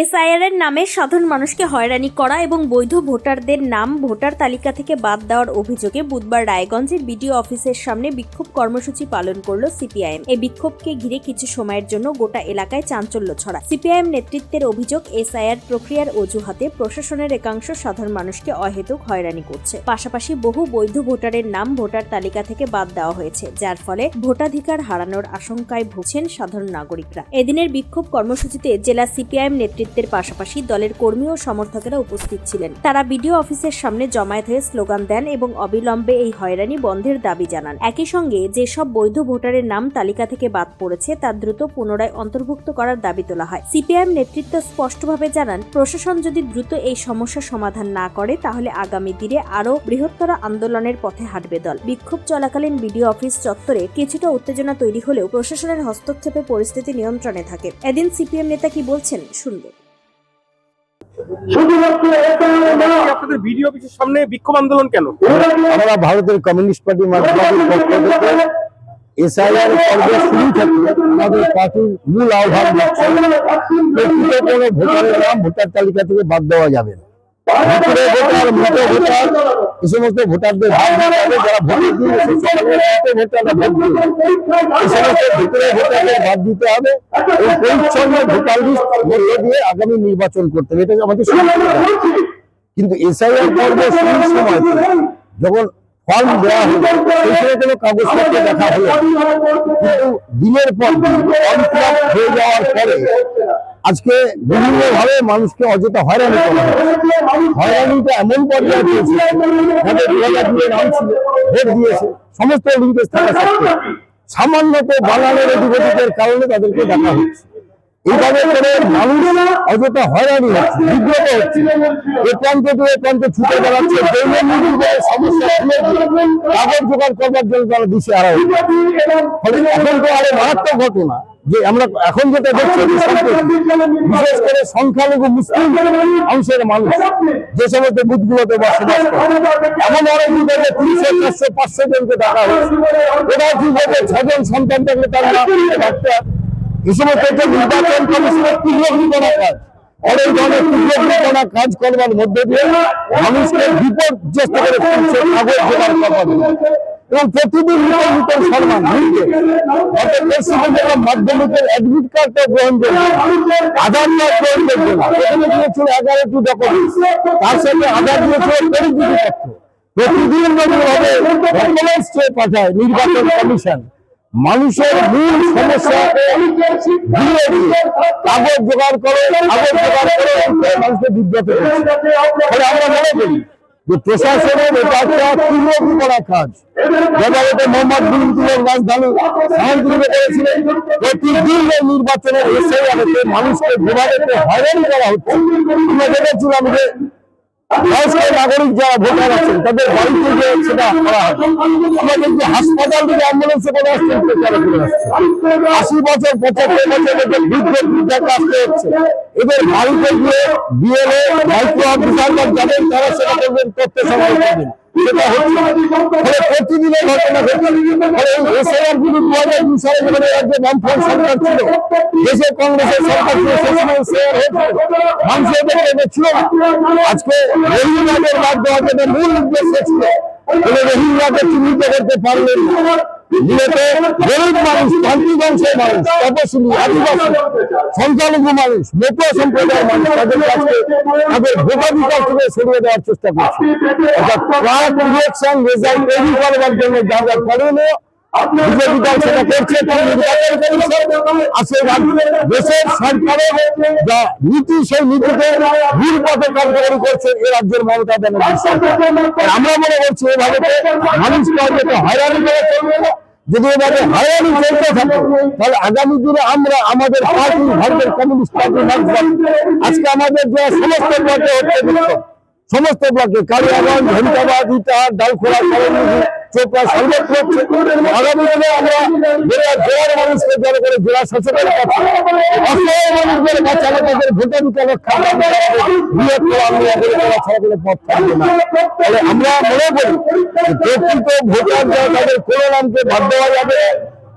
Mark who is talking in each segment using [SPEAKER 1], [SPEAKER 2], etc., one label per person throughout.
[SPEAKER 1] SIR এর নামে সাধারণ মানুষকে হয়রানি করা এবং বৈধ ভোটারদের নাম ভোটার তালিকা থেকে বাদ দেওয়ার অভিযোগে বুধবার রায়গঞ্জের বিডিও অফিসের সামনে বিক্ষোভ কর্মসূচি পালন করল সিপিআইএম। এই বিক্ষোভকে ঘিরে কিছু সময়ের জন্য গোটা এলাকায় চাঞ্চল্য ছড়া সিপিআইএম নেতৃত্বের অভিযোগ, এসআইআর প্রক্রিয়ার অজুহাতে প্রশাসনের একাংশ সাধারণ মানুষকে অহেতুক হয়রানি করছে। পাশাপাশি বহু বৈধ ভোটারের নাম ভোটার তালিকা থেকে বাদ দেওয়া হয়েছে, যার ফলে ভোটাধিকার হারানোর আশঙ্কায় ভুগছেন সাধারণ নাগরিকরা। এদিনের বিক্ষোভ কর্মসূচিতে জেলা সিপিআইএম নেতৃত্বের পাশাপাশি দলের কর্মী ও সমর্থকেরা উপস্থিত ছিলেন। তারা বিডিও অফিসের সামনে জমায়েত হয়ে স্লোগান দেন এবং অবিলম্বে এই হয়রানি বন্ধের দাবি জানান। একই সঙ্গে যেসব বৈধ ভোটারের নাম তালিকা থেকে বাদ পড়েছে, তা দ্রুত পুনরায় অন্তর্ভুক্ত করার দাবি তোলা হয়। সিপিআইএম নেতৃত্ব স্পষ্টভাবে জানান, প্রশাসন যদি দ্রুত এই সমস্যার সমাধান না করে, তাহলে আগামী দিনে আরও বৃহত্তর আন্দোলনের পথে হাঁটবে দল। বিক্ষোভ চলাকালীন বিডিও অফিস চত্বরে কিছুটা উত্তেজনা তৈরি হলেও প্রশাসনের হস্তক্ষেপে পরিস্থিতি নিয়ন্ত্রণে থাকে। এদিন সিপিএম নেতা কি বলছেন, শুনব।
[SPEAKER 2] আপনাদের বিডিও অফিসের সামনে বিক্ষোভ আন্দোলন কেন?
[SPEAKER 3] আমরা ভারতের কমিউনিস্ট পার্টি মার্ক্সবাদীর পক্ষ থেকে এসআইআর পর্ব শুরু থেকে আমাদের পার্টির মূল আহ্বান হচ্ছে প্রকৃত কোনো ভোটারের নাম ভোটার তালিকা থেকে বাদ দেওয়া যাবে না। ভিতরে ভোটার ভোটার এই সমস্ত ভোটারদের যারা ভোট এই ভিতরে ভোটারদের বাদ দিতে হবে। এবং পরিচ্ছন্ন ভোটার লিস্ট মধ্যে দিয়ে আগামী নির্বাচন করতে হবে। এটা আমাদের কিন্তু এসআইআর পর্ব সময় যখন ফর্ম দেওয়া হলো কোনো কাগজপত্র দেখা হলো কিন্তু দিনের পর ফর্ম হয়ে যাওয়ার পরে আজকে বিভিন্ন ভাবে মানুষকে অযথা হয়রানি হয়রানিটা এমন পর্যায়ে সমস্ত লিঙ্কেজ থাকা সত্ত্বেও বানানোর অধিপতিদের কারণে তাদেরকে দেখা হচ্ছে। এইভাবে করে মানুষ অযথা হয়রানি হচ্ছে, বিব্রত হচ্ছে। এ প্রান্ত থেকে এ প্রান্তে ছুটে বেড়াচ্ছে কাগজ জোগাড় করবার জন্য তারা দিশে হচ্ছে ফলে এখন তো আরও মারাত্মক ঘটনা যে আমরা এখন যেটা দেখছি বিশেষ করে সংখ্যালঘু মুসলিম অংশের মানুষ যে সমস্ত বুথগুলোতে বসবাস করে। এমন অনেক বিভাগে তিনশো চারশো পাঁচশো জনকে ডাকা হয়েছে। ওরা কি বলবে ছজন সন্তান থাকলে তার না ডাকতে সমস্ত নির্বাচন কমিশনের তীব্রীকরণা কাজ ধরনের কাজ করবার মধ্যে দিয়ে মানুষকে বিপর্যস্ত করে তুলছে জোগাড় জন্য। এবং সম্মান মাধ্যমিকের অ্যাডমিট কার্ডটা গ্রহণ করছে আধার কার্ড গ্রহণ করছে না। প্রথমে দিয়েছিল তার সাথে আধার দিয়েছিল পরিচিতি পত্র নির্বাচন কমিশন। মানুষের মূল সমস্যা কাগজ জোগাড় করে, কাগজ জোগাড় করে মানুষকে বিব্রত আমরা মনে করি যে প্রশাসনের এটা একটা তীব্র করা কাজ। যথাযথ মোহাম্মদ বিন তুলের রাজধানী সাহায্য করেছিলেন প্রতিদিন নির্বাচনের এসে মানুষকে যেভাবে হয়রানি করা হচ্ছে আমরা দেখেছিলাম যে নাগরিক যারা ভোটার আছেন, তাদের বাড়ি থেকে সেটা করা হবে। দেখছি হাসপাতাল থেকে অ্যাম্বুলেন্সে করে আসছেন আশি বছর, পঁচাত্তর বছর এদের বৃদ্ধ বৃদ্ধা আসতে হচ্ছে। এদের বাড়িতে গিয়ে বিএলএ দায়িত্ব অফিসাররা যাদের, তারা সেটা করবেন করতে সবাই করবেন। প্রতিদিনের ঘটনা সরকার ছিল দেশে কংগ্রেসের সরকার ছিল। সে সময় এদের ছিল আজকে রোহিঙ্গাদের চিহ্নিত করতে পারলেন মানুষ মানুষ সংখ্যালঘু মানুষ সম্প্রদায়ের মানুষ, তাদের কাছে তাদের থেকে সরিয়ে দেওয়ার চেষ্টা করছে। তৈরি করবার জন্য যা যা করণীয় সরকারের করছে রাজ্যের আমরা মনে করছি এভাবে হয়তো হয়রানি করে চলবে না। যদি এবারে হয়রানি চলতে থাকে, তাহলে আগামী দিনে আমরা আমাদের পার্টি, ভারতের কমিউনিস্ট পার্টি আজকে আমাদের যে সমস্ত ব্লকে হচ্ছে সমস্ত ব্লকে কালিয়াগঞ্জ ঘন্টাবাদ ইটাহার ডালখোলা চোপড়া সর্বত্র হচ্ছে আগামী দিনে আমরা জেলা জেলার মানুষকে জড়ো করে জেলা শাসকের কাছে অসহায় মানুষদের রক্ষা আমরা মনে করি প্রকৃত ভোটার যারা তাদের কোনো নামকে বাদ দেওয়া যাবে?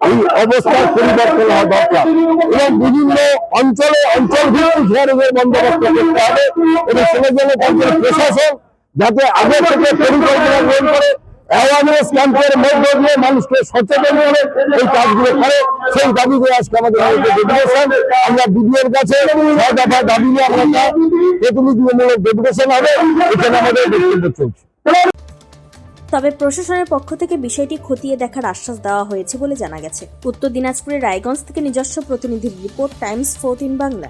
[SPEAKER 3] এই অবস্থার পরিবর্তন হওয়া দরকার এবং বিভিন্ন অঞ্চলে অঞ্চল ভিত্তিক হেয়ারিংয়ের বন্দোবস্ত করতে হবে এবং তাদের প্রশাসন যাতে আগে থেকে পরিকল্পনা গ্রহণ করে অ্যাওয়ারনেস ক্যাম্পের মধ্য দিয়ে মানুষকে সচেতন করে এই কাজগুলো করে সেই দাবিতে আজকে আমাদের ডেপুটেশন আমরা বিডিওর কাছে ছয় দফা দাবি নিয়ে আমরা প্রতিনিধিমূলক ডেপুটেশন হবে এখানে আমাদের বক্তব্য চলছে
[SPEAKER 1] তবে প্রশাসনের পক্ষ থেকে বিষয়টি খতিয়ে দেখার আশ্বাস দেওয়া হয়েছে বলে জানা গেছে। উত্তর দিনাজপুরের রায়গঞ্জ থেকে নিজস্ব প্রতিনিধির report, Times fourth in Bangla.